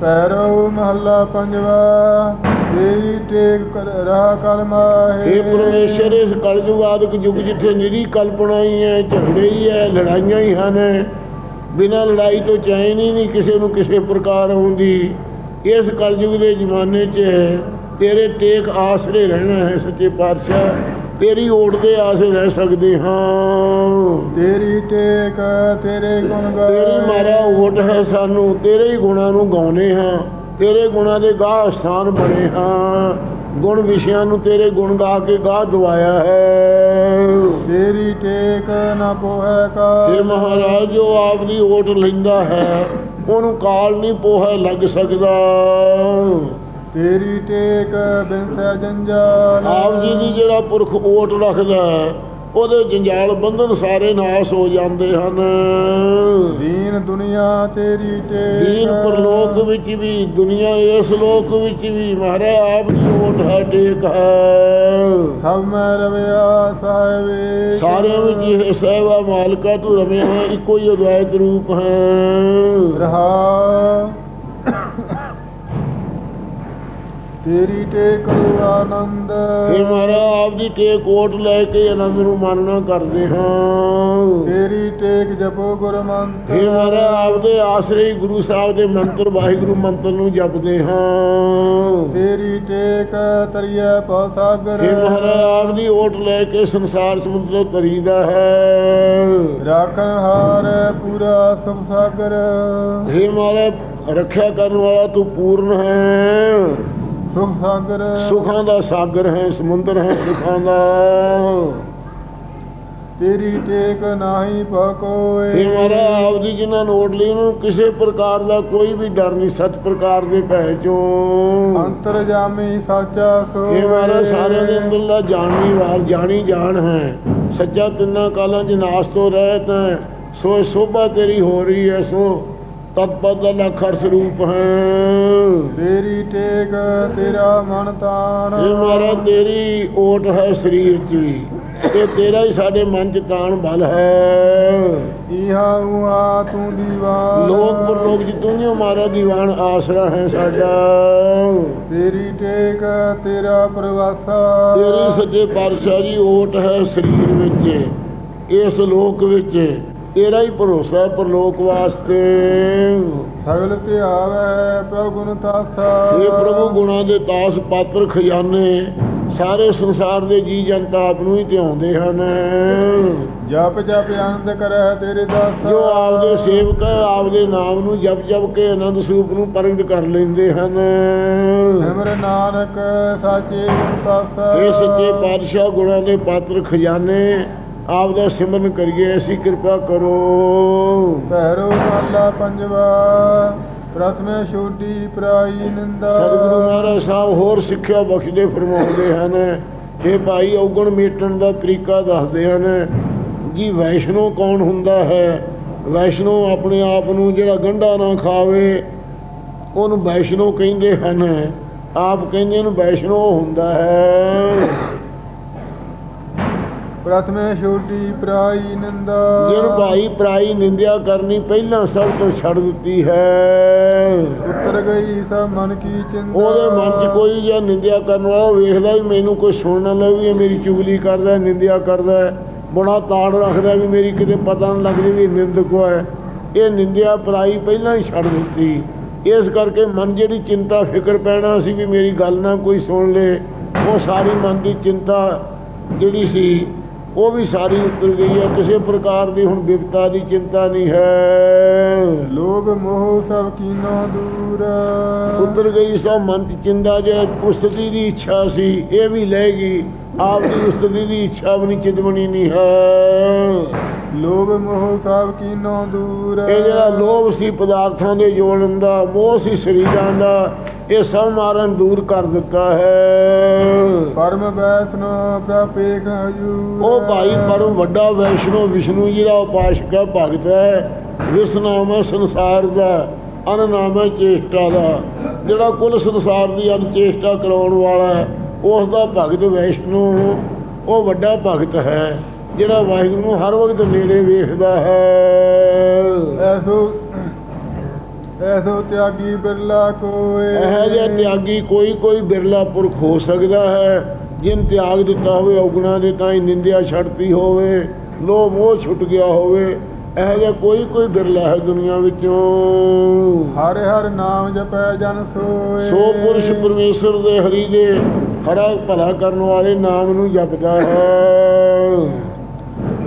ਪੈਰੋ ਮਹੱਲਾ ਪੰਜਵਾ, ਤੇਰੀ ਟੇਕ ਰਹਾ ਕਰ ਮਾਹੇ। ਇਹ ਪਰਮੇਸ਼ਰ, ਇਸ ਕਲਯੁਗ ਆਦਿਕ ਯੁੱਗ ਜਿੱਥੇ ਨਿਰੀ ਕਲਪਨਾ ਹੀ ਹੈ, ਝਗੜੇ ਹੀ ਹੈ, ਲੜਾਈਆਂ ਹੀ ਹਨ। ਬਿਨਾਂ ਲੜਾਈ ਤੋਂ ਚੈਨ ਹੀ ਨਹੀਂ ਕਿਸੇ ਨੂੰ ਕਿਸੇ ਪ੍ਰਕਾਰ ਹੁੰਦੀ ਇਸ ਕਲਯੁਗ ਦੇ ਜ਼ਮਾਨੇ 'ਚ ਤੇਰੇ ਟੇਕ ਆਸਰੇ ਰਹਿਣਾ ਹੈ, ਸੱਚੇ ਪਾਤਸ਼ਾਹ। ਤੇਰੀ ਓਟ ਦੇ ਆਸਰੇ ਰਹਿ ਸਕਦੇ ਹਾਂ। ਤੇਰੀ ਟੇਕ ਤੇਰੇ ਗੁਣ ਗਾਏ। ਤੇਰੀ ਮਾਰਾ ਓਟ ਹੈ ਸਾਨੂੰ ਤੇਰੇ ਹੀ ਗੁਣਾਂ ਨੂੰ ਗਾਉਨੇ ਹਾਂ। ਤੇਰੇ ਗੁਣਾਂ ਦੇ ਗਾਹ ਸਥਾਨ ਬਣੇ ਹਾਂ। ਗੁਣ ਵਿਸ਼ਿਆਂ ਨੂੰ ਤੇਰੇ ਗੁਣ ਗਾ ਕੇ ਗਾਹ ਦਵਾਇਆ ਹੈ। ਤੇਰੀ ਟੇਕ ਨਾ ਪੋਹੈ ਕਾ ਇਹ ਮਹਾਰਾਜ ਜੋ ਆਪ ਦੀ ਓਟ ਲੈਂਦਾ ਹੈ। ਉਹਨੂੰ ਕਾਲ ਨਹੀਂ ਪੋਹਾ ਲੱਗ ਸਕਦਾ। ਤੇਰੀ ਟੇਕ ਬਿਨਸੈ ਜੰਜਾਲ। ਆਪ ਜੀ ਦੀ ਜਿਹੜਾ ਪੁਰਖ ਓਟ ਰੱਖਦਾ ਉਹਦੇ ਜੰਜਾਲ ਬੰਧਨ ਸਾਰੇ ਨਾਸ ਹੋ ਜਾਂਦੇ ਹਨ। ਦੀਨ ਦੁਨੀਆ ਤੇਰੀ ਟੇਕ। ਦੀਨ ਪਰਲੋਕ ਵਿੱਚ ਵੀ ਦੁਨੀਆ ਇਸ ਲੋਕ ਵਿੱਚ ਵੀ ਮਹਾਰਾਜ ਆਪ ਦੀ ਓਟ ਹੈ ਟੇਕ ਹੈ। ਸਭ ਮੈਂ ਰਵਿਆ ਸਾਹਿਬੇ ਸਾਰਿਆਂ ਵਿੱਚ ਇਹ ਸਹਿਬਾ ਮਾਲਕਾ ਤੂੰ ਰਮਿਆ ਹੈ, ਇੱਕੋ ਹੀ ਅਦਵੈਤ ਰੂਪ ਹੈ। ਰਹਾ ਤੇਰੀ ਟੇਕ ਆਨੰਦ। ਇਹ ਮਹਾਰਾਜ ਆਪ ਦੀ ਟੇਕ ਓਟ ਲੈ ਕੇ ਆਨੰਦ ਨੂੰ ਮਾਨਣਾ ਕਰਦੇ ਹਾਂ। ਤੇਰੀ ਟੇਕ ਜਪੋ ਗੁਰ ਮੰਤਰ ਮਹਾਰਾਜ ਆਪ ਦੇ ਆਸਰੇ ਗੁਰੂ ਸਾਹਿਬ ਦੇ ਮੰਤਰ ਵਾਹਿਗੁਰੂ ਮੰਤਰ ਨੂੰ ਜਪਦੇ ਹਾਂ। ਤੇਰੀ ਟੇਕ ਤਰੀਐ ਪਉ ਸਾਗਰ। ਮਹਾਰਾਜ ਆਪ ਦੀ ਓਟ ਲੈ ਕੇ ਸੰਸਾਰ ਸਮੁੰਦਰ ਤਰੀਦਾ ਹੈ। ਰਾਖਣ ਹਾਰ ਪੂਰਾ ਸੁਖ ਸਾਗਰ। ਮਹਾਰਾਜ ਰੱਖਿਆ ਕਰਨ ਵਾਲਾ ਤੂੰ ਪੂਰਨ ਹੈ। ਸੁਖ ਸਾਗਰ। ਸੁਖਾਂ ਦਾ ਸਾਗਰ ਹੈ ਸਮੁੰਦਰ ਹੈ ਸੁਖਾਂ ਦਾ। ਤੇਰੀ ਟੇਕ ਨਾਹੀ ਇਹ ਪਕੋਏ ਮਹਾਰਾਜ ਆਪ ਦੀ ਜਿਨ੍ਹਾਂ ਨੋਟ ਲਈ ਉਹਨੂੰ ਕਿਸੇ ਪ੍ਰਕਾਰ ਦਾ ਕੋਈ ਵੀ ਡਰ ਨਹੀਂ ਸੱਚ ਪ੍ਰਕਾਰ ਦੇ ਭੈ ਚੋਂ। ਅੰਤਰ ਜਾਮੀ ਸਾਚਾ ਸੋ ਇਹ ਮਹਾਰਾਜ ਸਾਰਿਆਂ ਦੇ ਅੰਦਰਲਾ ਜਾਣਨੀ ਵਾਰ ਜਾਣੀ ਜਾਣ ਹੈ। ਸੱਚਾ ਤਿੰਨਾਂ ਕਾਲਾਂ 'ਚ ਨਾਸ ਤੋਂ ਰਹਿਤ ਹੈ। ਸੋ ਸੋਭਾ ਤੇਰੀ ਹੋ ਰਹੀ ਹੈ ਸੋ ਤਤਪਦ ਦਾ ਲਖਰ ਸਰੂਪ ਹੈ। ਤੇਰੀ ਟੇਕ ਤੇਰਾ ਮਨ ਤਾਣ। ਇਹ ਮਹਾਰਾਜ ਤੇਰੀ ਓਟ ਹੈ ਸਰੀਰ ਵੀ ਤੇ ਤੇਰਾ ਹੀ ਸਾਡੇ ਮਨ 'ਚ ਤਾਣ ਬਲ ਹੈ। ਇਹਾ ਉਹਾ ਤੂੰ ਦੀਵਾਨ। ਲੋਕ ਪਰਲੋਕ ਜਿੱਤੋਂ ਨਹੀਂ ਹਮਾਰਾ ਦੀਵਾਨ ਆਸਰਾ ਹੈ ਸਾਡਾ। ਤੇਰੀ ਟੇਕ ਤੇਰਾ ਪ੍ਰਵਾਸਾ। ਤੇਰੀ ਸੱਚੇ ਪਾਤਸ਼ਾਹ ਜੀ ਓਟ ਹੈ ਸਰੀਰ ਵਿੱਚ ਇਸ ਲੋਕ ਵਿੱਚ। ਤੇਰਾ ਹੀ ਭਰੋਸਾ ਪਰਲੋਕ ਵਾਸਤੇ। ਸਗਲ ਧਿਆਵੈ ਪ੍ਰਭੂ ਗੁਣ ਤਾਸਾ। ਇਹ ਪ੍ਰਭੂ ਗੁਣਾਂ ਦੇ ਤਾਸ ਪਾਤਰ ਖਜ਼ਾਨੇ ਸਾਰੇ ਸੰਸਾਰ ਦੇ ਜੀ ਜਨਤਾ ਆਪ ਨੂੰ ਹੀ ਧਿਆਉਂਦੇ ਹਨ। ਜਪ ਜਪ ਆਨੰਦ ਕਰੈ ਤੇਰੇ ਦਾਸ। ਜੋ ਆਪਦੇ ਸੇਵਕ ਆਪਦੇ ਨਾਮ ਨੂੰ ਜਪ ਜਪ ਕੇ ਆਨੰਦ ਸਰੂਪ ਨੂੰ ਪ੍ਰਗਟ ਕਰ ਲੈਂਦੇ ਹਨ। ਸਿਮਰ ਨਾਨਕ ਸਾਚੇ ਤਾਸਾ। ਇਹ ਸੱਚੇ ਪਾਤਸ਼ਾਹ ਗੁਣਾਂ ਦੇ ਪਾਤਰ ਖਜ਼ਾਨੇ ਆਪ ਦਾ ਸਿਮਰਨ ਕਰੀਏ ਐਸੀ ਕਿਰਪਾ ਕਰੋ। ਭੈਰੋ ਮਹੱਲਾ ਪੰਜਵਾ ਪ੍ਰਥਮੇ ਛੋਟੀ ਪ੍ਰਾਈ ਨਿੰਦਾ। ਸਤਿਗੁਰੂ ਮਹਾਰਾਜ ਸਾਹਿਬ ਹੋਰ ਸਿੱਖਿਆ ਬਖਸ਼ਦੇ ਫਰਮਾਉਂਦੇ ਹਨ। ਇਹ ਭਾਈ ਔਗਣ ਮੇਟਣ ਦਾ ਤਰੀਕਾ ਦੱਸਦੇ ਹਨ ਜੀ ਵੈਸ਼ਨੋ ਕੌਣ ਹੁੰਦਾ ਹੈ? ਵੈਸ਼ਨੋ ਆਪਣੇ ਆਪ ਨੂੰ ਜਿਹੜਾ ਗੰਢਾ ਨਾ ਖਾਵੇ ਉਹਨੂੰ ਵੈਸ਼ਨੋ ਕਹਿੰਦੇ ਹਨ। ਆਪ ਕਹਿੰਦੇ ਨੂੰ ਵੈਸ਼ਨੋ ਹੁੰਦਾ ਹੈ। ਪ੍ਰਥਮੇ ਛੋਟੀ ਪ੍ਰਾਈ ਨਿੰਦਾ। ਜਿਹਨੂੰ ਭਾਈ ਪ੍ਰਾਈ ਨਿੰਦਿਆ ਕਰਨੀ ਪਹਿਲਾਂ ਸਭ ਤੋਂ ਛੱਡ ਦਿੱਤੀ ਹੈ। ਉਤਰ ਗਈ ਸਭ ਮਨ ਕੀ ਚਿੰਤਾ। ਉਹਦੇ ਮਨ 'ਚ ਕੋਈ ਜਾਂ ਨਿੰਦਿਆ ਕਰਨ ਵਾਲਾ ਵੇਖਦਾ ਵੀ ਮੈਨੂੰ ਕੋਈ ਸੁਣ ਨਾ ਲਵੇ ਇਹ ਮੇਰੀ ਚੁਗਲੀ ਕਰਦਾ ਨਿੰਦਿਆ ਕਰਦਾ ਬੜਾ ਤਾੜ ਰੱਖਦਾ ਵੀ ਮੇਰੀ ਕਿਤੇ ਪਤਾ ਨਾ ਲੱਗ ਜੇ ਵੀ ਨਿੰਦਕ ਹੈ। ਇਹ ਨਿੰਦਿਆ ਪਰਾਈ ਪਹਿਲਾਂ ਹੀ ਛੱਡ ਦਿੱਤੀ। ਇਸ ਕਰਕੇ ਮਨ ਜਿਹੜੀ ਚਿੰਤਾ ਫਿਕਰ ਪੈਣਾ ਸੀ ਵੀ ਮੇਰੀ ਗੱਲ ਨਾ ਕੋਈ ਸੁਣ ਲੇ ਉਹ ਸਾਰੀ ਮਨ ਦੀ ਚਿੰਤਾ ਜਿਹੜੀ ਸੀ ਉਹ ਵੀ ਸਾਰੀ ਉਤਰ ਗਈ ਹੈ। ਕਿਸੇ ਪ੍ਰਕਾਰ ਦੀ ਹੁਣ ਵਿਪਤਾ ਦੀ ਚਿੰਤਾ ਨਹੀਂ ਹੈ। ਲੋਭ ਮੋਹ ਸਭ ਕੀਨੋ ਦੂਰ। ਉਤਰ ਗਈ ਸੋ ਮਨ ਚ ਚਿੰਦਾ ਜੇ ਉਸਤਤੀ ਦੀ ਇੱਛਾ ਸੀ ਇਹ ਵੀ ਲੈ ਗਈ। ਆਪ ਦੀ ਉਸਤਤੀ ਦੀ ਇੱਛਾ ਵੀ ਨਹੀਂ ਚਿਤਵਣੀ ਨਹੀਂ ਹੈ। ਲੋਭ ਮੋਹ ਸਭ ਕੀਨੋ ਦੂਰ। ਇਹ ਜਿਹੜਾ ਲੋਭ ਸੀ ਪਦਾਰਥਾਂ ਦੇ ਜੋੜਨ ਦਾ ਮੋਹ ਸੀ ਸਰੀਰਾਂ ਦਾ ਇਹ ਸਭ ਮਾਰਨ ਦੂਰ ਕਰ ਦਿੱਤਾ ਹੈ। ਪਰਮ ਵੈਸਨੋ ਪ੍ਰਪੇਖ ਹਜੂਰ ਉਹ ਭਾਈ ਪਰਮ ਵੱਡਾ ਵੈਸ਼ਨੋ ਵਿਸ਼ਨੂੰ ਜੀ ਦਾ ਉਪਾਸ਼ਕ ਹੈ ਭਗਤ ਹੈ ਵਿਸ ਨਾਮ ਹੈ ਸੰਸਾਰ ਦਾ ਅਨ ਨਾਮ ਹੈ ਚੇਸ਼ਟਾ ਦਾ। ਜਿਹੜਾ ਕੁੱਲ ਸੰਸਾਰ ਦੀ ਅਨਚੇਸ਼ਟਾ ਕਰਾਉਣ ਵਾਲਾ ਹੈ ਉਸ ਦਾ ਭਗਤ ਵੈਸ਼ਨੋ ਉਹ ਵੱਡਾ ਭਗਤ ਹੈ ਜਿਹੜਾ ਵਾਹਿਗੁਰੂ ਨੂੰ ਹਰ ਵਕਤ ਨੇੜੇ ਵੇਖਦਾ ਹੈ। ਐਸੋ ਐਸੋ ਤਿਆਗੀ ਬਿਰਲਾ ਕੋਏ। ਇਹ ਜਿਹਾ ਤਿਆਗੀ ਕੋਈ ਕੋਈ ਬਿਰਲਾ ਪੁਰਖ ਹੋ ਸਕਦਾ ਹੈ। ਜਿਨ ਤਿਆਗ ਦਿੱਤਾ ਹੋਵੇ ਔਗਣਾ ਦੇ ਤਾਂ ਹੀ ਨਿੰਦਿਆ ਛੱਡਤੀ ਹੋਵੇ। ਲੋਭ ਮੋਹ ਛੁੱਟ ਗਿਆ ਹੋਵੇ। ਇਹ ਜਿਹਾ ਕੋਈ ਕੋਈ ਬਿਰਲਾ ਹੈ ਦੁਨੀਆ ਵਿੱਚੋਂ। ਹਰ ਹਰ ਨਾਮ ਜਪੈ ਜਨ ਸੋਏ। ਸੋ ਪੁਰਸ਼ ਪਰਮੇਸ਼ਰ ਦੇ ਹਰੀ ਦੇ ਹਰਾ ਭਲਾ ਕਰਨ ਵਾਲੇ ਨਾਮ ਨੂੰ ਜਪਦਾ ਹੈ।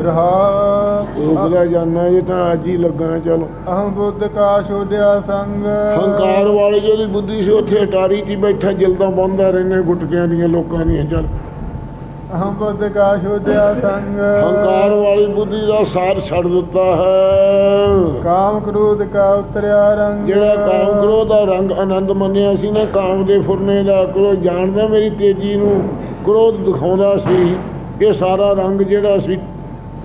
ਰਹਾ ਰੁਕਦਾ ਜਾਣਾ ਇਹ ਤਾਂ ਅੱਜ ਹੀ ਲੱਗਾ ਚਲੋ। ਅਹੰ ਬੁੱਧ ਕਾ ਛੋੜਿਆ ਸੰਗ। ਹੰਕਾਰ ਵਾਲੀ ਜਿਹੜੀ ਬੁੱਧੀ ਸੀ ਉੱਥੇ ਅਟਾਰੀ 'ਚ ਬੈਠਾ ਜਲਦਾ ਬੰਦਾ ਰਹਿੰਦੇ ਗੁਟਕਿਆਂ ਦੀਆਂ ਲੋਕਾਂ ਦੀਆਂ ਚੱਲ। ਅਹੰ ਬੁੱਧ ਕਾ ਛੋੜਿਆ ਸੰਗ। ਹੰਕਾਰ ਵਾਲੀ ਬੁੱਧੀ ਦਾ ਸਾਰ ਛੱਡ ਦਿੱਤਾ ਹੈ। ਕਾਮ ਕ੍ਰੋਧ ਕਾ ਉਤਰਿਆ ਰੰਗ। ਜਿਹੜਾ ਕਾਮ ਕ੍ਰੋਧ ਦਾ ਰੰਗ ਆਨੰਦ ਮੰਨਿਆ ਸੀ ਨਾ ਕਾਮ ਦੇ ਫੁਰਨੇ ਦਾ ਕ੍ਰੋਧ ਜਾਣਦਾ ਮੇਰੀ ਤੇਜ਼ੀ ਨੂੰ ਕ੍ਰੋਧ ਦਿਖਾਉਂਦਾ ਸੀ। ਇਹ ਸਾਰਾ ਰੰਗ ਜਿਹੜਾ ਸੀ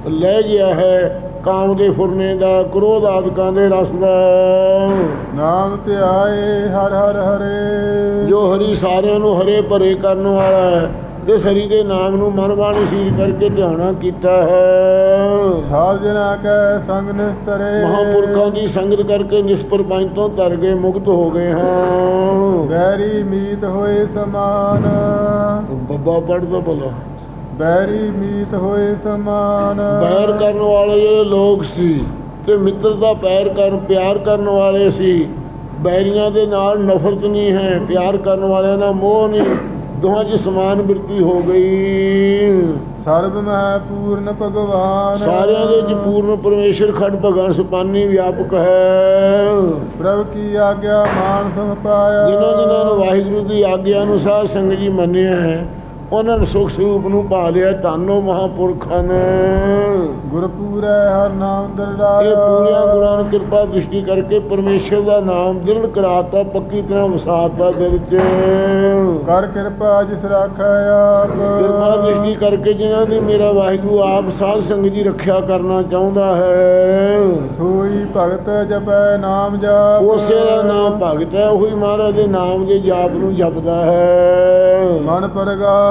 ਲੈ ਗਿਆ ਹੈ ਕਾਮ ਦੇ ਫੁਰਨੇ ਦਾ ਕ੍ਰੋਧ ਆਦਿਕਾਂ ਦੇ ਰਸ ਦਾ। ਨਾਮ ਧਿਆਏ ਹਰ ਹਰ ਹਰੇ। ਜੋ ਹਰੀ ਸਾਰਿਆਂ ਨੂੰ ਹਰੇ ਭਰੇ ਕਰਨ ਵਾਲਾ ਹੈ ਤੇ ਹਰੀ ਦੇ ਨਾਮ ਨੂੰ ਮਨ ਬਾਣੀ ਸੀਰ ਕਰਕੇ ਧਿਆਨਾ ਕੀਤਾ ਹੈ। ਸਾਧ ਜਨਾ ਕੈ ਸੰਗ ਨਿਸਤਰੇ। ਮਹਾਪੁਰਖਾਂ ਦੀ ਸੰਗਤ ਕਰਕੇ ਨਿਸਪਰਪੰਚ ਤੋਂ ਤਰ ਗਏ ਮੁਕਤ ਹੋ ਗਏ ਹਾਂ। ਬੈਰੀ ਮੀਤ ਹੋਏ ਸਮਾਨ। ਬੱਬਾ ਪੜਦਾ ਭਲਾ। ਬੈਰੀ ਮੀਤ ਹੋਏ ਸਮਾਨ। ਬੈਰ ਕਰਨ ਵਾਲੇ ਜਿਹੜੇ ਲੋਕ ਸੀ ਤੇ ਮਿੱਤਰਤਾ ਪੈਰ ਕਰਨ ਪਿਆਰ ਕਰਨ ਵਾਲੇ ਸੀ ਬੈਰੀਆਂ ਦੇ ਨਾਲ ਨਫ਼ਰਤ ਨਹੀਂ ਹੈ ਪਿਆਰ ਕਰਨ ਵਾਲਿਆਂ ਨਾਲ ਮੋਹ ਨਹੀਂ ਦੋਹਾਂ 'ਚ ਸਮਾਨ ਬਿਰਤੀ ਹੋ ਗਈ। ਸਰਬ ਮਹਿ ਪੂਰਨ ਭਗਵਾਨ। ਸਾਰਿਆਂ ਦੇ ਵਿੱਚ ਪੂਰਨ ਪਰਮੇਸ਼ਰ ਖੜ ਭਗਵਾਨ ਸੁਪਾਨੀ ਵਿਆਪਕ ਹੈ। ਪ੍ਰਭ ਕੀ ਆਗਿਆ ਮਾਨ ਪਾਇਆ। ਜਿਨ੍ਹਾਂ ਜਿਨ੍ਹਾਂ ਨੇ ਵਾਹਿਗੁਰੂ ਦੀ ਆਗਿਆ ਅਨੁਸਾਰ ਸੰਗਤ ਜੀ ਮੰਨਿਆ ਹੈ ਉਹਨਾਂ ਨੇ ਸੁਖ ਸਰੂਪ ਨੂੰ ਪਾ ਲਿਆ ਧੰਨੋ ਮਹਾਪੁਰਖਾਂ ਨੇ। ਗੁਰਪੂਰੈ ਹਰ ਨਾਮ ਇਹ ਦਰਦਾਇਆ ਪੂਰੀਆਂ ਗੁਰਾਂ ਨੇ ਕਿਰਪਾ ਦ੍ਰਿਸ਼ਟੀ ਕਰਕੇ ਪਰਮੇਸ਼ਰ ਦਾ ਨਾਮ ਦ੍ਰਿੜ ਕਰਾਤਾ ਪੱਕੀ ਤਰ੍ਹਾਂ ਵਸਾਤਾ ਦਿਲ 'ਚ। ਕਰ ਕਿਰਪਾ ਜਿਸ ਰਾਖੈ ਆਪ। ਕਿਰਪਾ ਦ੍ਰਿਸ਼ਟੀ ਕਰਕੇ ਜਿਨ੍ਹਾਂ ਦੀ ਮੇਰਾ ਵਾਹਿਗੁਰੂ ਆਪ ਸਾਧ ਸੰਗਤ ਦੀ ਰੱਖਿਆ ਕਰਨਾ ਚਾਹੁੰਦਾ ਹੈ। ਸੋਈ ਭਗਤ ਜਪੈ ਨਾਮ ਜਾਪ। ਉਸੇ ਦਾ ਨਾਮ ਭਗਤ ਹੈ ਉਹੀ ਮਹਾਰਾਜ ਦੇ ਨਾਮ ਦੇ ਜਾਪ ਨੂੰ ਜਪਦਾ ਹੈ। ਮਨ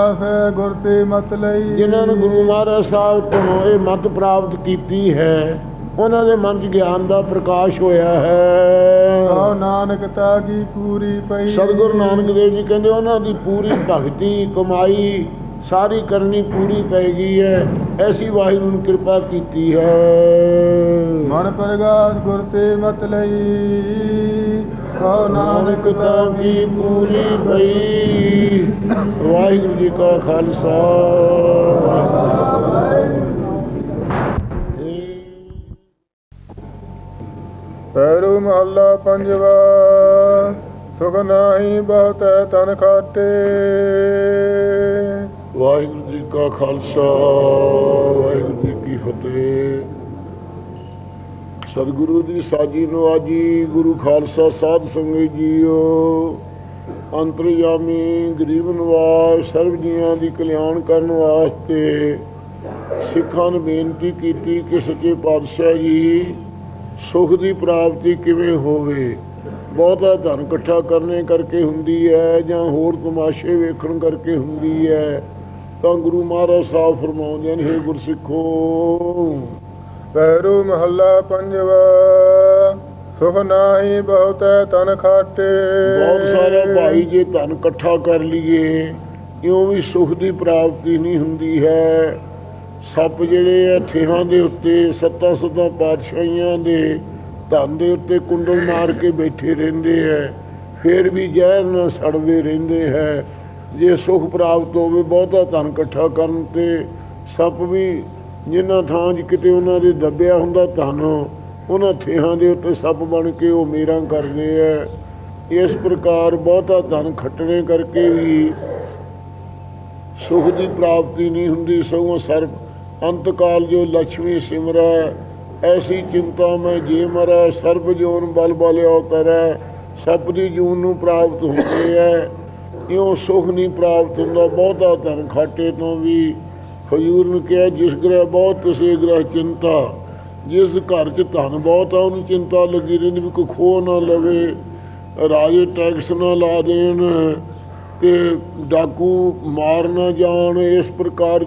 ਪ੍ਰਗਾਸ ਗੁਰ ਤੇ ਮਤ ਲਈ। ਜਿਨ੍ਹਾਂ ਨੂੰ ਗੁਰੂ ਮਹਾਰਾਜ ਸਾਹਿਬ ਤੋਂ ਇਹ ਮਤ ਪ੍ਰਾਪਤ ਕੀਤੀ ਹੈ ਉਹਨਾਂ ਦੇ ਮਨ 'ਚ ਗਿਆਨ ਦਾ ਪ੍ਰਕਾਸ਼ ਹੋਇਆ ਹੈ। ਕਹੋ ਨਾਨਕ ਤਾ ਕੀ ਪੂਰੀ ਪਈ। ਸਤਿਗੁਰੂ ਨਾਨਕ ਦੇਵ ਜੀ ਕਹਿੰਦੇ ਉਹਨਾਂ ਦੀ ਪੂਰੀ ਭਗਤੀ ਕਮਾਈ ਸਾਰੀ ਕਰਨੀ ਪੂਰੀ ਪੈ ਗਈ ਹੈ ਐਸੀ ਵਾਹਿਗੁਰੂ ਨੇ ਕਿਰਪਾ ਕੀਤੀ ਹੈ। ਮਨ ਪ੍ਰਗਾਸ ਗੁਰ ਤੇ ਮਤ ਲਈ। ਕਹੋ ਨਾਨਕ ਤਾਂ ਕੀ ਪੂਰੀ ਪਈ? ਵਾਹਿਗੁਰੂ ਜੀ ਕਾ ਖਾਲਸਾ। ਪੈਰੂ ਮਹੱਲਾ ਪੰਜਵਾ ਸੁਖ ਨਾਹੀ ਬਹੁਤੈ ਤਨ ਖਾਟੇ। ਵਾਹਿਗੁਰੂ ਜੀ ਕਾ ਖਾਲਸਾ ਵਾਹਿਗੁਰੂ ਜੀ ਕੀ ਫਤਿਹ ਸਤਿਗੁਰੂ ਦੀ ਸਾਜੀ ਨਵਾਜੀ ਗੁਰੂ ਖਾਲਸਾ ਸਾਧ ਸੰਗਤ ਜੀਓ। ਅੰਤਰਯਾਮੀ ਗਰੀਬ ਨਿਵਾਸ, ਸਰਬ ਜੀਆਂ ਦੀ ਕਲਿਆਣ ਕਰਨ ਵਾਸਤੇ ਸਿੱਖਾਂ ਨੂੰ ਬੇਨਤੀ ਕੀਤੀ ਕਿ ਸੱਚੇ ਪਾਤਸ਼ਾਹ ਜੀ, ਸੁਖ ਦੀ ਪ੍ਰਾਪਤੀ ਕਿਵੇਂ ਹੋਵੇ। ਬਹੁਤਾ ਧਨ ਇਕੱਠਾ ਕਰਨੇ ਕਰਕੇ ਹੁੰਦੀ ਹੈ ਜਾਂ ਹੋਰ ਤਮਾਸ਼ੇ ਵੇਖਣ ਕਰਕੇ ਹੁੰਦੀ ਹੈ, ਤਾਂ ਗੁਰੂ ਮਹਾਰਾਜ ਸਾਹਿਬ ਫਰਮਾਉਂਦੇ ਨੇ ਗੁਰਸਿੱਖੋ। ਪੈਰੂ ਮਹੱਲਾ ਪੰਜਵਾ, ਸੁਖ ਨਾਹੀ ਬਹੁਤੈ ਤਨ ਖਾਟੇ। ਬਹੁਤ ਸਾਰਾ ਭਾਈ ਜੇ ਧਨ ਇਕੱਠਾ ਕਰ ਲਈਏ, ਇਉਂ ਵੀ ਸੁਖ ਦੀ ਪ੍ਰਾਪਤੀ ਨਹੀਂ ਹੁੰਦੀ ਹੈ। ਸੱਪ ਜਿਹੜੇ ਆ, ਥੇਹਾਂ ਦੇ ਉੱਤੇ, ਸੱਤਾਂ ਸੱਤਾਂ ਪਾਤਸ਼ਾਹੀਆਂ ਦੇ ਧਨ ਦੇ ਉੱਤੇ ਕੁੰਡਲ ਮਾਰ ਕੇ ਬੈਠੇ ਰਹਿੰਦੇ ਹੈ ਫਿਰ ਵੀ ਜ਼ਹਿਰ ਨਾਲ ਸੜਦੇ ਰਹਿੰਦੇ ਹੈ। ਜੇ ਸੁਖ ਪ੍ਰਾਪਤ ਹੋਵੇ, ਬਹੁਤਾ ਧਨ ਇਕੱਠਾ ਕਰਨ ਤੇ ਸੱਪ ਵੀ ਜਿਨ੍ਹਾਂ ਥਾਂ 'ਚ ਕਿਤੇ ਉਹਨਾਂ ਦੇ ਦੱਬਿਆ ਹੁੰਦਾ ਧਨ, ਉਹਨਾਂ ਥੇਹਾਂ ਦੇ ਉੱਤੇ ਸੱਪ ਬਣ ਕੇ ਉਹ ਮੇਰਾ ਕਰਦੇ ਹੈ ਇਸ ਪ੍ਰਕਾਰ ਬਹੁਤਾ ਧਨ ਖੱਟਣੇ ਕਰਕੇ ਵੀ ਸੁਖ ਦੀ ਪ੍ਰਾਪਤੀ ਨਹੀਂ ਹੁੰਦੀ, ਸਗੋਂ ਸਰਬ ਅੰਤਕਾਲ ਜੋ ਲక్ష్ਮੀ ਸਿਮਰੈ ਐਸੀ ਚਿੰਤਾ ਮੈਂ ਜੇ ਮਰੈ, ਸਰਬ ਜੋਨ ਬਲ ਬਲ ਅਵਤਰੈ ਸਭ ਦੀ ਜੂਨ ਨੂੰ ਪ੍ਰਾਪਤ ਹੁੰਦੀ ਹੈ ਇਉਂ ਸੁਖ ਨਹੀਂ ਪ੍ਰਾਪਤ ਹੁੰਦਾ, ਬਹੁਤਾ ਧਨ ਖਾਟੇ ਤੋਂ ਵੀ ਹਜੂਰ ਨੇ ਕਿਹਾ, ਜਿਸ ਗ੍ਰਹਿ ਬਹੁਤ ਤੁਸੇ ਗ੍ਰਹਿ ਚਿੰਤਾ। ਜਿਸ ਘਰ 'ਚ ਧਨ ਬਹੁਤ ਆ ਉਹਨੂੰ ਚਿੰਤਾ ਲੱਗੀ ਰਹਿੰਦੀ ਵੀ ਕੋਈ ਖੋ ਨਾ ਲਵੇ, ਰਾਜੇ ਟੈਕਸ ਨਾ ਲਾ ਦੇਣ ਤੇ ਡਾਕੂ ਮਾਰ ਨਾ ਜਾਣ। ਇਸ ਪ੍ਰਕਾਰ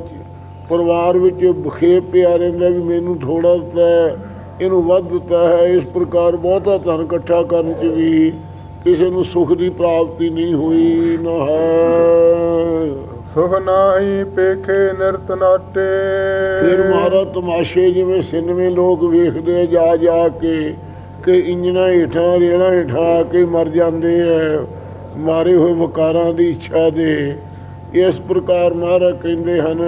ਪਰਿਵਾਰ ਵਿੱਚ ਬਖੇ ਪਿਆ ਰਹਿੰਦਾ ਵੀ ਮੈਨੂੰ ਥੋੜਾ ਤਾਂ ਇਹਨੂੰ ਵੱਧ ਦਿੱਤਾ ਹੈ। ਇਸ ਪ੍ਰਕਾਰ ਬਹੁਤਾ ਧਨ ਇਕੱਠਾ ਕਰਨ ਚ ਵੀ ਕਿਸੇ ਨੂੰ ਸੁਖ ਦੀ ਪ੍ਰਾਪਤੀ ਨਹੀਂ ਹੋਈ, ਨਾ ਹੈ। ਸੁਖ ਨਾਹੀ ਪੇਖੇ ਨਿਰਤ ਨਾਟੇ। ਫਿਰ ਮਾਰਾ ਤਮਾਸ਼ੇ ਜਿਵੇਂ ਸਿਨੇਮੇ ਲੋਕ ਵੇਖਦੇ ਜਾ ਜਾ ਕੇ ਕਿ ਇੰਜਣਾ ਹੇਠਾਂ ਰੇਣਾ ਹੇਠਾਂ ਕੇ ਮਰ ਜਾਂਦੇ ਐ ਮਾਰੇ ਹੋਏ ਵਕਾਰਾਂ ਦੀ ਇੱਛਾ ਦੇ ਇਸ ਪ੍ਰਕਾਰ ਮਹਾਰਾਜ ਕਹਿੰਦੇ ਹਨ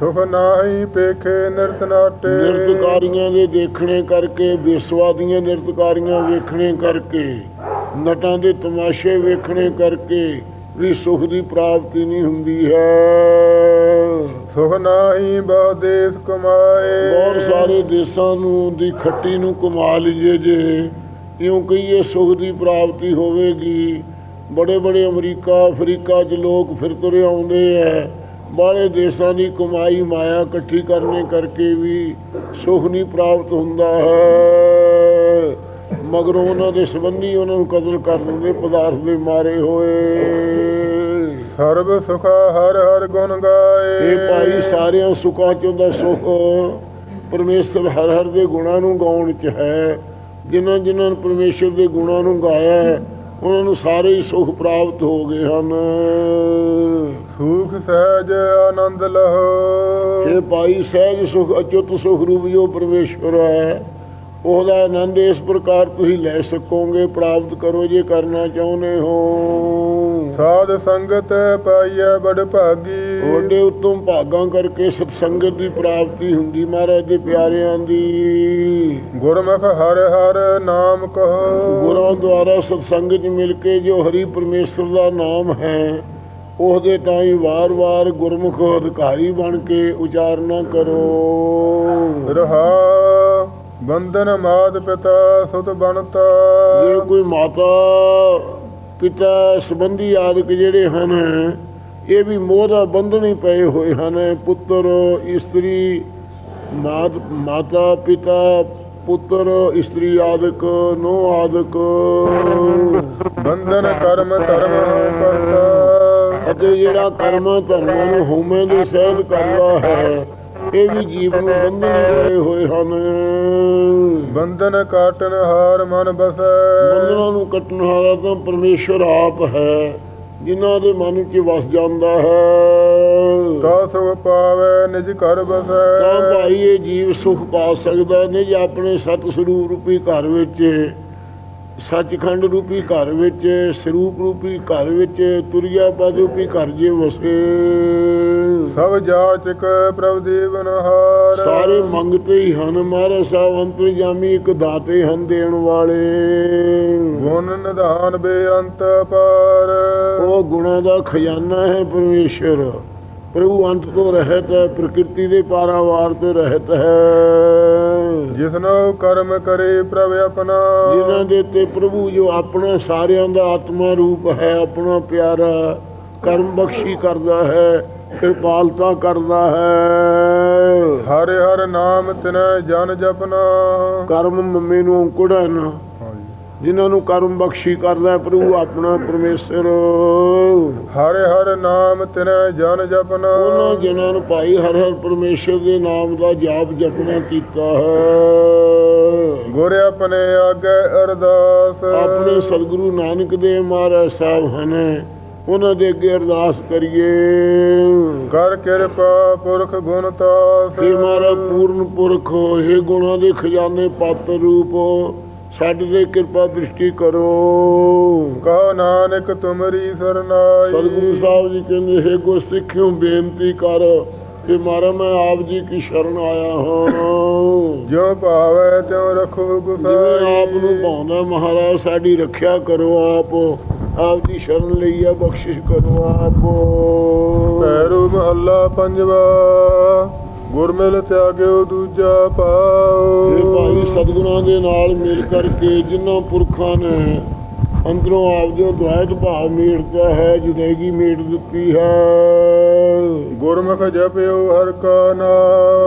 ਸੁਖ ਨਾਹੀ ਪੇਖੇ ਨਿਰਤ ਨਾਟੇ। ਨਿਰਤਕਾਰੀਆਂ ਦੇ ਦੇਖਣੇ ਕਰਕੇ ਬੇਸਵਾਦੀਆਂ ਨਿਰਤਕਾਰੀਆਂ ਵੇਖਣੇ ਕਰਕੇ ਨਟਾਂ ਦੇ ਤਮਾਸ਼ੇ ਵੇਖਣੇ ਕਰਕੇ ਵੀ ਸੁਖ ਦੀ ਪ੍ਰਾਪਤੀ ਨਹੀਂ ਹੁੰਦੀ ਹੈ। ਸੁਖ ਨਾਹੀ ਬਹੁ ਦੇਸ ਕਮਾਏ। ਬਹੁਤ ਸਾਰੇ ਦੇਸ਼ਾਂ ਨੂੰ ਦੀ ਖੱਟੀ ਨੂੰ ਕਮਾ ਲਈਏ ਜੇ। ਇਉਂ ਕਹੀਏ ਸੁਖ ਦੀ ਪ੍ਰਾਪਤੀ ਹੋਵੇਗੀ। ਬੜੇ ਬੜੇ ਅਮਰੀਕਾ ਅਫਰੀਕਾ 'ਚ ਲੋਕ ਫਿਰ ਤੁਰੇ ਆਉਂਦੇ ਐ। ਬਾਹਲੇ ਦੇਸ਼ਾਂ ਦੀ ਕਮਾਈ ਮਾਇਆ ਇਕੱਠੀ ਕਰਨੇ ਕਰਕੇ ਵੀ ਸੁਖ ਨਹੀਂ ਪ੍ਰਾਪਤ ਹੁੰਦਾ ਹੈ। ਮਗਰੋਂ ਉਹਨਾਂ ਦੇ ਸੰਬੰਧੀ ਉਹਨਾਂ ਨੂੰ ਕਤਲ ਕਰ ਦਿੰਦੇ ਪਦਾਰਥ ਦੇ ਮਾਰੇ ਹੋਏ। ਸਰਬ ਸੁਖਾ ਹਰ ਹਰ ਗੁਣ ਗਾਏ। ਇਹ ਭਾਈ ਸਾਰਿਆਂ ਸੁੱਖਾਂ ਚੋਂ ਦਾ ਸੁਖ ਪਰਮੇਸ਼ਰ ਹਰ ਹਰ ਦੇ ਗੁਣਾਂ ਨੂੰ ਗਾਉਣ ਚ ਹੈ। ਜਿਨ੍ਹਾਂ ਜਿਨ੍ਹਾਂ ਨੇ ਪਰਮੇਸ਼ਰ ਦੇ ਗੁਣਾਂ ਨੂੰ ਗਾਇਆ ਹੈ, ਉਹਨਾਂ ਨੂੰ ਸਾਰੇ ਹੀ ਸੁਖ ਪ੍ਰਾਪਤ ਹੋ ਗਏ ਹਨ। ਸੁਖ ਸਹਿਜ ਆਨੰਦ ਲਹੋ। ਇਹ ਭਾਈ ਸਹਿਜ ਸੁਖ ਅਚੁੱਤ ਸੁਖ ਰੂਪ ਜੋ ਪਰਮੇਸ਼ਰ ਹੈ। ਉਹਦਾ ਆਨੰਦ ਇਸ ਪ੍ਰਕਾਰ ਤੁਸੀਂ ਲੈ ਸਕੋਗੇ ਪ੍ਰਾਪਤ ਕਰੋ ਜੇ ਕਰਨਾ ਚਾਹੁੰਦੇ ਹੋ। ਸਾਧ ਸੰਗਤ ਪਾਈਐ ਬੜ ਭਾਗੀ। ਵੱਡੇ ਉਤਮ ਭਾਗਾਂ ਕਰਕੇ ਸਤਸੰਗਤ ਦੀ ਪ੍ਰਾਪਤੀ ਹੁੰਦੀ ਮਹਾਰਾਜ ਦੇ ਪਿਆਰਿਆਂ ਦੀ। ਗੁਰਮੁਖ ਹਰ ਹਰ ਨਾਮ ਕਹੋ। ਗੁਰਾਂ ਦੁਆਰਾ ਸਤਸੰਗ 'ਚ ਮਿਲ ਕੇ ਜੋ ਹਰੀ ਪਰਮੇਸ਼ਰ ਦਾ ਨਾਮ ਹੈ ਉਹਦੇ ਤਾਈ ਵਾਰ-ਵਾਰ ਗੁਰਮੁਖ ਅਧਿਕਾਰੀ ਬਣ ਕੇ ਉਚਾਰਨਾ ਕਰੋ। ਰਹਾ ਬੰਧਨ ਮਾਤ ਪਿਤਾ ਸੁਤ ਬਣਤਾ। ਜੇ ਕੋਈ ਮਾਤਾ ਪਿਤਾ ਸੰਬੰਧੀ ਆਦਿਕ ਜਿਹੜੇ ਹਨ ਇਹ ਵੀ ਮੋਹ ਦਾ ਬੰਧਨ ਹੀ ਪਏ ਹੋਏ ਹਨ। ਪੁੱਤਰ ਇਸਤਰੀ ਮਾਤ ਮਾਤਾ ਪਿਤਾ ਪੁੱਤਰ ਇਸਤਰੀ ਆਦਿਕ ਨੋ ਆਦਿਕ। ਬੰਧਨ ਕਰਮ ਧਰਮ ਕਰਤਾ। ਅਤੇ ਜਿਹੜਾ ਕਰਮਾਂ ਧਰਮਾਂ ਨੂੰ ਹਉਮੈ ਦੇ ਸਹਿਤ ਕਰਦਾ ਹੈ ਇਹ ਵੀ ਜੀਵ ਨੂੰ ਬੰਧਨ ਹੀ ਪਏ ਹੋਏ ਹਨ। ਬੰਧਨ ਕਾਟਨ ਹਾਰ ਮਨ ਬਸੈ। ਬੰਧਨਾਂ ਨੂੰ ਕੱਟਣ ਵਾਲਾ ਤਾਂ ਪਰਮੇਸ਼ਰ ਆਪ ਹੈ ਜਿਨ੍ਹਾਂ ਦੇ ਮਨ 'ਚ ਵਸ ਜਾਂਦਾ ਹੈ। ਕਾ ਸੁਖ ਪਾਵੇ ਨਿਜ ਘਰ ਬਸੈ। ਤਾਂ ਭਾਈ ਇਹ ਜੀਵ ਸੁਖ ਪਾ ਸਕਦਾ ਨਹੀਂ ਜੇ ਆਪਣੇ ਸਤ ਸਰੂਪ ਰੂਪੀ ਘਰ ਵਿੱਚ। ਸੱਚਖੰਡ ਰੂਪੀ ਘਰ ਵਿੱਚ ਸਰੂਪ ਰੂਪੀ ਘਰ ਵਿੱਚ ਤੁਰਿਆ ਪਦ ਰੂਪੀ ਘਰ ਜੇ ਵਸੇ। ਸਭ ਜਾਚਕ ਪ੍ਰਭ ਦੇਵਨ ਹਾਰ ਸਾਰੇ ਮੰਗਤੇ ਹੀ ਹਨ ਮਹਾਰਾਜ ਸਾਹਿਬ ਅੰਤਰਜਾਮੀ ਇੱਕ ਦਾਤੇ ਹਨ ਦੇਣ ਵਾਲੇ। ਗੁਣ ਨਿਧਾਨ ਬੇਅੰਤ ਪਰ ਉਹ ਗੁਣਾਂ ਦਾ ਖਜ਼ਾਨਾ ਹੈ ਪਰਮੇਸ਼ਰ। ਪ੍ਰਭੂ ਅੰਤ ਤੋਂ ਰਹਿਤ ਹੈ ਪ੍ਰਕਿਰਤੀ ਦੇ ਪਾਰਾਵਾਰ ਤੋਂ ਰਹਿਤ ਹੈ। ਜਿਸਨੋ ਕਰਮ ਕਰੇ ਪ੍ਰਭ ਆਪਣਾ। ਜਿਨ੍ਹਾਂ ਦੇ ਤੇ ਪ੍ਰਭੂ ਜੋ ਆਪਣਾ ਸਾਰਿਆਂ ਦਾ ਆਤਮਾ ਰੂਪ ਹੈ ਆਪਣਾ ਪਿਆਰਾ ਕਰਮ ਬਖਸ਼ੀ ਕਰਦਾ ਹੈ ਕਿਰਪਾਲਤਾ ਕਰਦਾ ਹੈ। ਹਰਿ ਹਰ ਨਾਮ ਤਿਨੈ ਜਨ ਜਪਨਾ। ਕਰਮ ਮੰਮੇ ਨੂੰ ਅੰਕੁੜਨ ਜਿਨ੍ਹਾਂ ਨੂੰ ਕਰਮ ਬਖਸ਼ੀ ਕਰਦਾ ਪ੍ਰਭੂ ਆਪਣਾ ਪਰਮੇਸ਼ਰ। ਹਰਿ ਹਰ ਨਾਮ ਤਿਨੈ ਜਨ ਜਪਨਾ। ਉਹਨਾਂ ਜਿਨ੍ਹਾਂ ਨੂੰ ਭਾਈ ਹਰ ਹਰ ਪਰਮੇਸ਼ਰ ਦੇ ਨਾਮ ਦਾ ਜਾਪ ਜਪਣਾ ਕੀਤਾ ਹੈ। ਗੁਰ ਆਪਣੇ ਆਗੇ ਅਰਦਾਸ। ਆਪਣੇ ਸਤਿਗੁਰੂ ਨਾਨਕ ਦੇਵ ਮਹਾਰਾਜ ਸਾਹਿਬ ਹਨ ਉਹਨਾਂ ਦੇ ਅੱਗੇ ਅਰਦਾਸ ਕਰੀਏ। ਕਰ ਕਿਰਪਾ ਪੁਰਖ ਗੁਣ ਤਾਸ। ਕਿ ਮਹਾਰਾਜ ਪੂਰਨ ਪੁਰਖ ਇਹ ਗੁਣਾਂ ਦੇ ਖਜ਼ਾਨੇ ਪਾਤਰ ਰੂਪ। ਸਾਡੇ ਤੇ ਕਿਰਪਾ ਦ੍ਰਿਸ਼ਟੀ ਕਰੋ। ਕਹੋ ਨਾਨਕ ਤੁਮਰੀ ਸਰਨਾਈ। ਸਤਿਗੁਰੂ ਸਾਹਿਬ ਜੀ ਕਹਿੰਦੇ ਹੈ ਗੁਰ ਸਿੱਖਿਓ ਬੇਨਤੀ ਕਰ ਕਿ ਮਾਰਾ ਮੈਂ ਆਪ ਜੀ ਕੀ ਸ਼ਰਨ ਆਇਆ ਹਾਂ। ਜੋ ਭਾਵੈ ਤਿਉ ਰਖੋ ਗੁਸਾਈ। ਆਪ ਨੂੰ ਭਾਉਂਦਾ ਮਹਾਰਾਜ ਸਾਡੀ ਰੱਖਿਆ ਕਰੋ ਆਪ। ਆਪ ਦੀ ਸ਼ਰਨ ਲਈਆ ਬਖਸ਼ਿਸ਼ ਕਰੋ ਆਪ। ਪੈਰੂ ਮਹੱਲਾ ਪੰਜਵਾ। ਗੁਰਮਿਲ ਤਿਆਗਿਓ ਦੂਜਾ ਇਹ ਪਾਓ ਭਾਈ ਸਤਿਗੁਰਾਂ ਦੇ ਨਾਲ ਮਿਲ ਕਰਕੇ ਜਿਨ੍ਹਾਂ ਪੁਰਖਾਂ ਨੇ ਅੰਦਰੋਂ ਆਪ ਜੋ ਦੁਆਇਤ ਭਾਵ ਮੇੜਦਾ ਹੈ ਜੁਦੈਗੀ ਮੇੜ ਦਿੱਤੀ ਹੈ। ਗੁਰਮੁਖ ਜਪਿਓ ਹਰ ਕਾ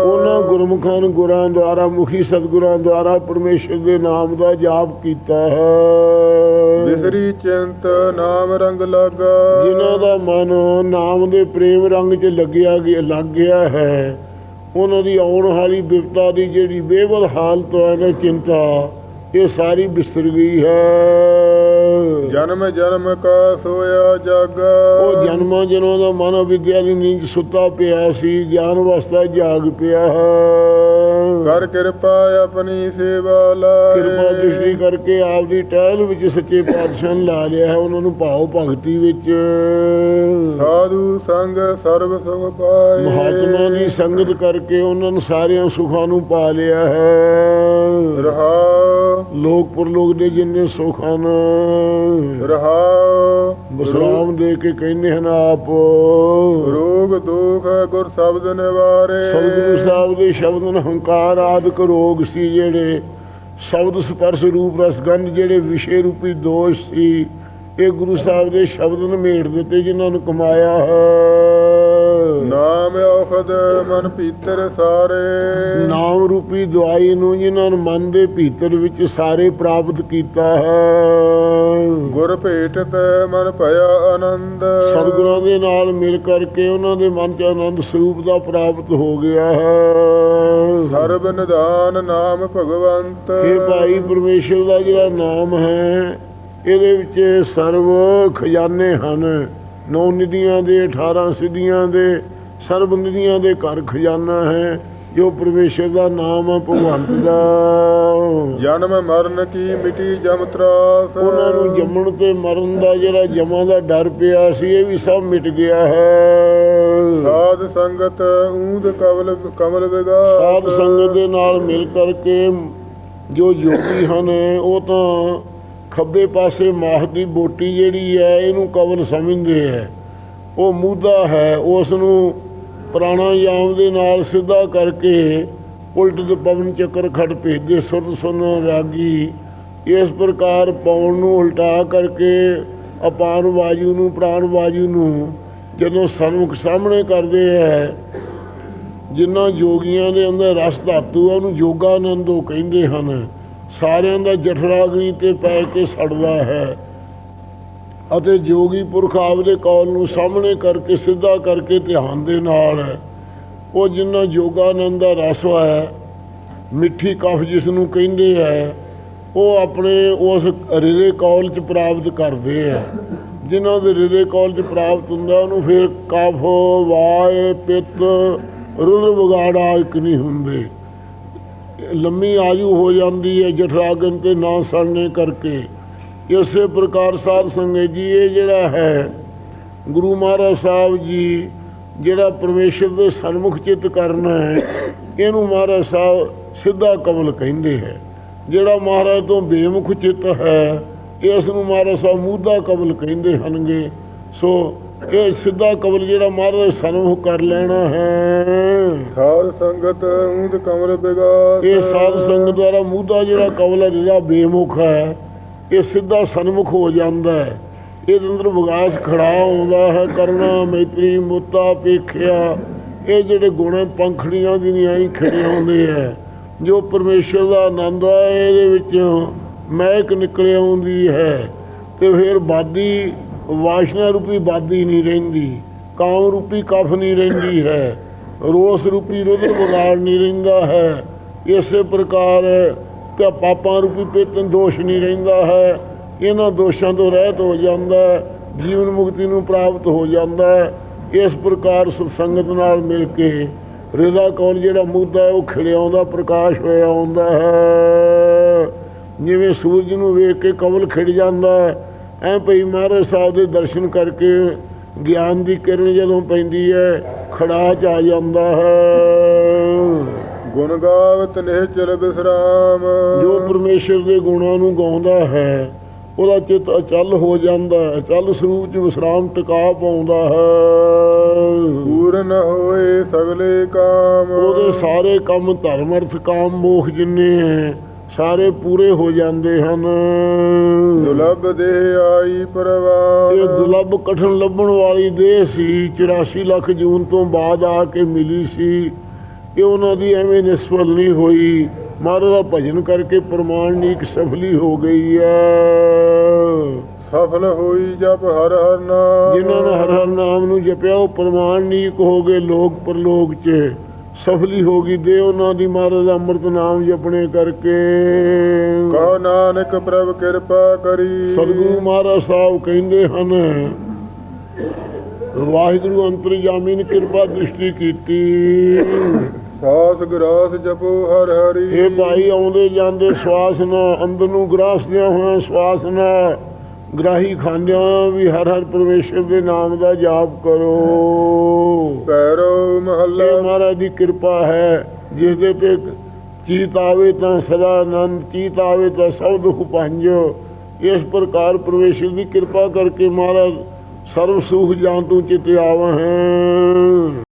ਉਹਨਾਂ ਨਾਮ ਗੁਰਮੁਖਾਂ ਨੂੰ ਗੁਰਾਂ ਦੁਆਰਾ ਮੁਖੀ ਸਤਿਗੁਰਾਂ ਦੁਆਰਾ ਪਰਮੇਸ਼ਰ ਦੇ ਨਾਮ ਦਾ ਜਾਪ ਕੀਤਾ ਹੈ। ਬਿਸਰੀ ਚਿੰਤ ਨਾਮ ਰੰਗ ਲਾਗਾ। ਜਿਨ੍ਹਾਂ ਦਾ ਮਨ ਨਾਮ ਦੇ ਪ੍ਰੇਮ ਰੰਗ 'ਚ ਲੱਗਿਆ ਗਿਆ ਲੱਗ ਗਿਆ ਹੈ। ਉਹਨਾਂ ਦੀ ਆਉਣ ਵਾਲੀ ਬਿਪਤਾ ਦੀ ਜਿਹੜੀ ਬੇਵਲ ਹਾਲਤ ਹੈ ਨਾ ਚਿੰਤਾ ਇਹ ਸਾਰੀ ਵਿਸਰ ਗਈ ਹੈ। ਜਨਮ ਜਨਮ ਕਾ ਸੋਇਆ ਜਗ। ਉਹ ਜਨਮਾਂ ਜਨਮਾਂ ਦਾ ਮਨ ਵਿਦਿਆ ਦੀ ਨੀਂਦ ਸੁੱਤਾ ਪਿਆ ਸੀ ਗਿਆਨ ਅਵਸਥਾ ਜਾਗ ਪਿਆ ਹੈ। ਕਰ ਕਿਰਪਾ ਆਪਣੀ ਸੇਵਾ ਲਾਏ। ਕਿਰਪਾ ਦ੍ਰਿਸ਼ਟੀ ਕਰਕੇ ਆਪ ਦੀ ਟਹਿਲ ਵਿੱਚ ਸੱਚੇ ਪਾਤਸ਼ਾਹ ਲਾ ਲਿਆ ਹੈ ਉਹਨਾਂ ਨੂੰ ਭਾਵ ਭਗਤੀ ਵਿੱਚ। ਸਾਧੂ ਸੰਗ ਸਰਬ ਸੁਖ ਪਾਏ। ਮਹਾਤਮਾ ਦੀ ਸੰਗਤ ਕਰਕੇ ਉਹਨਾਂ ਨੂੰ ਸਾਰਿਆਂ ਸੁੱਖਾਂ ਨੂੰ ਪਾ ਲਿਆ ਹੈ। ਰਹਾ ਲੋਕ ਪਰਲੋਕ ਦੇ ਜਿੰਨੇ ਸੁੱਖ ਹਨ। ਰਹਾ ਬਸਰਾਮ ਦੇ ਕੇ ਕਹਿੰਦੇ ਹਨ ਆਪ। ਰੋਗ ਦੁਖ ਗੁਰ ਸ਼ਬਦ ਨਿਵਾਰੇ। ਸਤਿਗੁਰੂ ਸਾਹਿਬ ਦੇ ਸ਼ਬਦ ਨੂੰ ਹੰਕਾਰ ਆਦਿਕ ਰੋਗ ਸੀ ਜਿਹੜੇ ਸ਼ਬਦ ਸਪਰਸ਼ ਰੂਪ ਰਸ ਗੰਧ ਜਿਹੜੇ ਵਿਸ਼ੇ ਰੂਪੀ ਦੋਸ਼ ਸੀ ਇਹ ਗੁਰੂ ਸਾਹਿਬ ਦੇ ਸ਼ਬਦ ਨੂੰ ਮੇੜ ਦਿੱਤੇ ਜਿਨ੍ਹਾਂ ਨੂੰ ਕਮਾਇਆ ਹੈ। ਨਾਮ ਔਖਦ ਮਨ ਪੀਤਰ ਸਾਰੇ। ਨਾਮ ਰੂਪੀ ਦਵਾਈ ਨੂੰ ਜਿਨ੍ਹਾਂ ਨੂੰ ਮਨ ਦੇ ਭੀਤਰ ਵਿੱਚ ਸਾਰੇ ਪ੍ਰਾਪਤ ਕੀਤਾ ਹੈ। ਗੁਰ ਭੇਟਤ ਮਨ ਭਇਆ ਆਨੰਦ। ਸਤਿਗੁਰਾਂ ਦੇ ਨਾਲ ਮਿਲ ਕਰਕੇ ਉਹਨਾਂ ਦੇ ਮਨ 'ਚ ਆਨੰਦ ਸਰੂਪ ਦਾ ਪ੍ਰਾਪਤ ਹੋ ਗਿਆ ਹੈ। ਸਰਬ ਨਿਦਾਨ ਨਾਮ ਭਗਵੰਤ। ਇਹ ਭਾਈ ਪਰਮੇਸ਼ਰ ਦਾ ਜਿਹੜਾ ਨਾਮ ਹੈ ਇਹਦੇ ਵਿੱਚ ਸਰਵ ਖਜ਼ਾਨੇ ਹਨ। ਨੌ ਨਿਧੀਆਂ ਦੇ 18 ਸਿੱਧੀਆਂ ਦੇ ਸਰਬ ਨਿਧੀਆਂ ਦੇ ਘਰ ਖਜ਼ਾਨਾ ਹੈ ਜੋ ਪਰਮੇਸ਼ਰ ਦਾ ਨਾਮ ਹੈ ਭਗਵੰਤ ਦਾ। ਜਨਮ ਮਰਨ ਕੀ ਮਿਟੀ ਜਮ ਤਰਾਸ? ਉਹਨਾਂ ਨੂੰ ਜੰਮਣ ਤੇ ਮਰਨ ਦਾ ਜਿਹੜਾ ਜਮਾਂ ਦਾ ਡਰ ਪਿਆ ਸੀ ਇਹ ਵੀ ਸਭ ਮਿਟ ਗਿਆ ਹੈ। ਸਾਧ ਸੰਗਤ ਊਂਦ ਕਵਲ ਕਮਲ ਵਿਗਾਸ। ਸਾਧ ਸੰਗਤ ਦੇ ਨਾਲ ਮਿਲ ਕਰਕੇ ਜੋ ਯੋਗੀ ਹਨ ਉਹ ਤਾਂ ਖੱਬੇ ਪਾਸੇ ਮਾਹ ਦੀ ਬੋਟੀ ਜਿਹੜੀ ਹੈ, ਇਹਨੂੰ ਕਵਲ ਸਮਝਦੇ ਹੈ। ਉਹ ਮੂਦਾ ਹੈ ਉਸ ਨੂੰ ਪ੍ਰਾਣਾਯਾਮ ਦੇ ਨਾਲ ਸਿੱਧਾ ਕਰਕੇ ਉਲਟ ਦੇ ਪਵਨ ਚੱਕਰ ਖੜ ਭੇਜਦੇ ਸੁਰਤ ਸੁਨ ਰਾਗੀ। ਇਸ ਪ੍ਰਕਾਰ ਪਵਨ ਨੂੰ ਉਲਟਾ ਕਰਕੇ ਅਪਾਨ ਵਾਯੂ ਨੂੰ, ਪ੍ਰਾਣ ਵਾਯੂ ਨੂੰ ਜਦੋਂ ਸਨਮੁਖ ਸਾਹਮਣੇ ਕਰਦੇ ਹੈ ਜਿਨ੍ਹਾਂ ਯੋਗੀਆਂ ਦੇ ਅੰਦਰ ਰਸ ਧਾਤੂ ਆ, ਉਹਨੂੰ ਯੋਗਾਨੰਦੋ ਕਹਿੰਦੇ ਹਨ। ਸਾਰਿਆਂ ਦਾ ਜਠਰਾਗਨੀ ਤੇ ਪੈ ਕੇ ਸੜਦਾ ਹੈ। ਅਤੇ ਜੋਗੀ ਪੁਰਖ ਆਪਦੇ ਕੌਲ ਨੂੰ ਸਾਹਮਣੇ ਕਰਕੇ, ਸਿੱਧਾ ਕਰਕੇ ਧਿਆਨ ਦੇ ਨਾਲ ਉਹ ਜਿੰਨਾ ਯੋਗਾਨੰਦ ਦਾ ਰਸ ਹੈ, ਮਿੱਠੀ ਕਫ ਜਿਸ ਨੂੰ ਕਹਿੰਦੇ ਹੈ, ਉਹ ਆਪਣੇ ਉਸ ਹਿਰਦੇ ਕੌਲ ਚ ਪ੍ਰਾਪਤ ਕਰਦੇ ਆ ਜਿਨ੍ਹਾਂ ਦੇ ਹਿਰਦੇ ਕੌਲ ਚ ਪ੍ਰਾਪਤ ਹੁੰਦਾ, ਉਹਨੂੰ ਫਿਰ ਕਫ ਵਾਏ ਪਿੱਤ ਰੁਦਰ ਵਿਗਾੜ ਇੱਕ ਨਹੀਂ ਹੁੰਦੇ। ਲੰਮੀ ਆਯੂ ਹੋ ਜਾਂਦੀ ਹੈ, ਜਠਰਾਗਨ ਤੇ ਨਾ ਸੜਨੇ ਕਰਕੇ। ਇਸੇ ਪ੍ਰਕਾਰ ਸਾਧ ਸੰਗਤ ਜੀ, ਇਹ ਜਿਹੜਾ ਹੈ, ਗੁਰੂ ਮਹਾਰਾਜ ਸਾਹਿਬ ਜੀ, ਜਿਹੜਾ ਪਰਮੇਸ਼ਰ ਦੇ ਸਨਮੁਖ ਚਿੱਤ ਕਰਨਾ ਹੈ, ਇਹਨੂੰ ਮਹਾਰਾਜ ਸਾਹਿਬ ਸਿੱਧਾ ਕਮਲ ਕਹਿੰਦੇ ਹੈ। ਜਿਹੜਾ ਮਹਾਰਾਜ ਤੋਂ ਬੇਮੁਖ ਚਿੱਤ ਹੈ, ਇਸ ਨੂੰ ਮਹਾਰਾਜ ਸਾਹਿਬ ਮੂਧਾ ਕਮਲ ਕਹਿੰਦੇ ਹਨਗੇ ਸੋ ਇਹ ਸਿੱਧਾ ਕਮਲ ਜਿਹੜਾ ਮਹਾਰਾਜ ਸਨਮੁਖ ਕਰ ਲੈਣਾ ਹੈ। ਸਾਧ ਸੰਗਤ ਊਂਦ ਕਮਲ ਵਿਗਾਸ ਇਹ ਸਾਧ ਸੰਗਤ ਦੁਆਰਾ ਮੂਧਾ ਜਿਹੜਾ ਕਵਲ ਹੈ ਜਿਹੜਾ ਬੇਮੁਖ ਹੈ ਇਹ ਸਿੱਧਾ ਸਨਮੁਖ ਹੋ ਜਾਂਦਾ ਹੈ। ਇਹਦੇ ਅੰਦਰ ਵਿਗਾਸ ਖੜਾ ਆਉਂਦਾ ਹੈ ਕਰਨਾ ਮੈਤਰੀ ਮੁੱਤਾ ਪੇਖਿਆ। ਇਹ ਜਿਹੜੇ ਗੁਣ ਪੰਖੜੀਆਂ ਦੀ ਨਹੀਂ ਆਈ ਖੜੇ ਆਉਂਦੇ ਹੈ। ਜੋ ਪਰਮੇਸ਼ਰ ਦਾ ਆਨੰਦ ਹੈ ਇਹਦੇ ਵਿੱਚ ਮਹਿਕ ਨਿਕਲ ਆਉਂਦੀ ਹੈ ਤੇ ਫਿਰ ਬਾਦੀ ਵਾਸ਼ਨਾ ਰੂਪੀ ਬਾਦੀ ਨਹੀਂ ਰਹਿੰਦੀ ਕਾਮ ਰੂਪੀ ਕਫ ਨਹੀਂ ਰਹਿੰਦੀ ਹੈ, ਰੋਸ ਰੂਪੀ ਰੁਦਰ ਵਿਗਾੜ ਨਹੀਂ ਰਹਿੰਦਾ ਹੈ। ਇਸੇ ਪ੍ਰਕਾਰ ਕਿ ਪਾਪਾਂ ਰੂਪੀ ਪੇਤਨ ਦੋਸ਼ ਨਹੀਂ ਰਹਿੰਦਾ ਹੈ। ਇਹਨਾਂ ਦੋਸ਼ਾਂ ਤੋਂ ਰਹਿਤ ਹੋ ਜਾਂਦਾ ਜੀਵਨ ਮੁਕਤੀ ਨੂੰ ਪ੍ਰਾਪਤ ਹੋ ਜਾਂਦਾ ਇਸ ਪ੍ਰਕਾਰ ਸਤਸੰਗਤ ਨਾਲ ਮਿਲ ਕੇ ਰਿਦਾ ਕੌਣ ਜਿਹੜਾ ਮੁੱਦਾ ਹੈ, ਉਹ ਖਿੜਿਆਉਂਦਾ ਪ੍ਰਕਾਸ਼ ਹੋਇਆ ਆਉਂਦਾ ਹੈ। ਜਿਵੇਂ ਸੂਰਜ ਨੂੰ ਵੇਖ ਕੇ ਕਮਲ ਖਿੜ ਜਾਂਦਾ ਹੈ ਐ ਭਈ ਮਹਾਰਾਜ ਸਾਹਿਬ ਦੇ ਦਰਸ਼ਨ ਕਰਕੇ ਗਿਆਨ ਦੀ ਕਿਰਨ ਜਦੋਂ ਪੈਂਦੀ ਹੈ ਖੜਾ ਚ ਆ ਜਾਂਦਾ ਹੈ। ਗੁਣ ਗਾਵਤ ਨਿਹਚਲ ਬਿਸਰਾਮ। ਜੋ ਪਰਮੇਸ਼ਰ ਦੇ ਗੁਣਾਂ ਨੂੰ ਗਾਉਂਦਾ ਹੈ ਉਹਦਾ ਚਿੱਤ ਅਚਲ ਹੋ ਜਾਂਦਾ ਹੈ ਅਚਲ ਸਰੂਪ ਚ ਵਿਸਰਾਮ ਟਿਕਾ ਪਾਉਂਦਾ ਹੈ। ਪੂਰਨ ਹੋਏ ਸਗਲੇ ਕਾਮ। ਉਹਦੇ ਸਾਰੇ ਕੰਮ ਧਰਮ ਅਰਥ ਕਾਮ ਮੋਖ ਜਿੰਨੇ ਹੈ ਸਾਰੇ ਪੂਰੇ ਹੋ ਜਾਂਦੇ ਹਨ। ਦੁਲਭ ਦੇ ਆਈ ਪਰਵਾਨ ਇਹ ਦੁਲੱਭ ਕਠਨ ਲੱਭਣ ਵਾਲੀ ਦੇਹ ਸੀ 84 ਲੱਖ ਜੂਨ ਤੋਂ ਬਾਅਦ ਆ ਕੇ ਮਿਲੀ ਸੀ। ਇਹ ਉਹਨਾਂ ਦੀ ਐਵੇਂ ਨਿਸਫਲ ਨਹੀਂ ਹੋਈ। ਮਹਾਰਾਜ ਦਾ ਭਜਨ ਕਰਕੇ ਪ੍ਰਮਾਣਿਕ ਸਫਲੀ ਹੋ ਗਈ ਹੈ। ਸਫਲ ਹੋਈ ਜਪ ਹਰ ਹਰ ਨਾਮ। ਜਿਨ੍ਹਾਂ ਨੇ ਹਰ ਹਰ ਨਾਮ ਨੂੰ ਜਪਿਆ ਉਹ ਪ੍ਰਮਾਣਿਕ ਹੋ ਗਏ ਲੋਕ ਪਰਲੋਕ 'ਚ। ਸਫਲੀ ਹੋ ਗਈ ਦੇ ਉਹਨਾਂ ਦੀ ਮਹਾਰਾਜ ਅੰਮ੍ਰਿਤ ਨਾਮ ਜਪਣੇ ਕਰਕੇ। ਕਹੋ ਨਾਨਕ ਪ੍ਰਭ ਕਿਰਪਾ ਕਰੀ। ਸਤਿਗੁਰੂ ਮਹਾਰਾਜ ਸਾਹਿਬ ਕਹਿੰਦੇ ਹਨ ਵਾਹਿਗੁਰੂ ਅੰਤਰਜਾਮੀ ਨੇ ਕਿਰਪਾ ਦ੍ਰਿਸ਼ਟੀ ਕੀਤੀ। ਸਾਸ ਗਰਾਸ ਜਪੋ ਹਰ ਹਰੀ। ਇਹ ਭਾਈ ਆਉਂਦੇ ਜਾਂਦੇ ਸਵਾਸ ਨਾਲ ਅੰਦਰ ਨੂੰ ਗਰਾਸਦਿਆਂ ਹੋਇਆਂ ਸਵਾਸ ਨਾਲ ਗ੍ਰਾਹੀ ਖਾਂਦਿਆਂ ਵੀ ਹਰ ਹਰ ਪਰਮੇਸ਼ਰ ਦੇ ਨਾਮ ਦਾ ਜਾਪ ਕਰੋ। ਪੈਰੋ ਮਹੱਲਾ ਮਹਾਰਾਜ ਦੀ ਕਿਰਪਾ ਹੈ ਜਿਸ ਦੇ ਤੇ ਚੀਤ ਆਵੇ ਤਾਂ ਸਦਾ ਆਨੰਦ ਚੀਤ ਆਵੇ ਤਾਂ ਸਭ ਦੁੱਖ ਭੰਜ। ਇਸ ਪ੍ਰਕਾਰ ਪਰਮੇਸ਼ਰ ਦੀ ਕਿਰਪਾ ਕਰਕੇ ਮਹਾਰਾਜ ਸਰਵ ਸੁਖ ਜਾਨ ਤੂੰ ਚਿਤ ਆਵਹਿ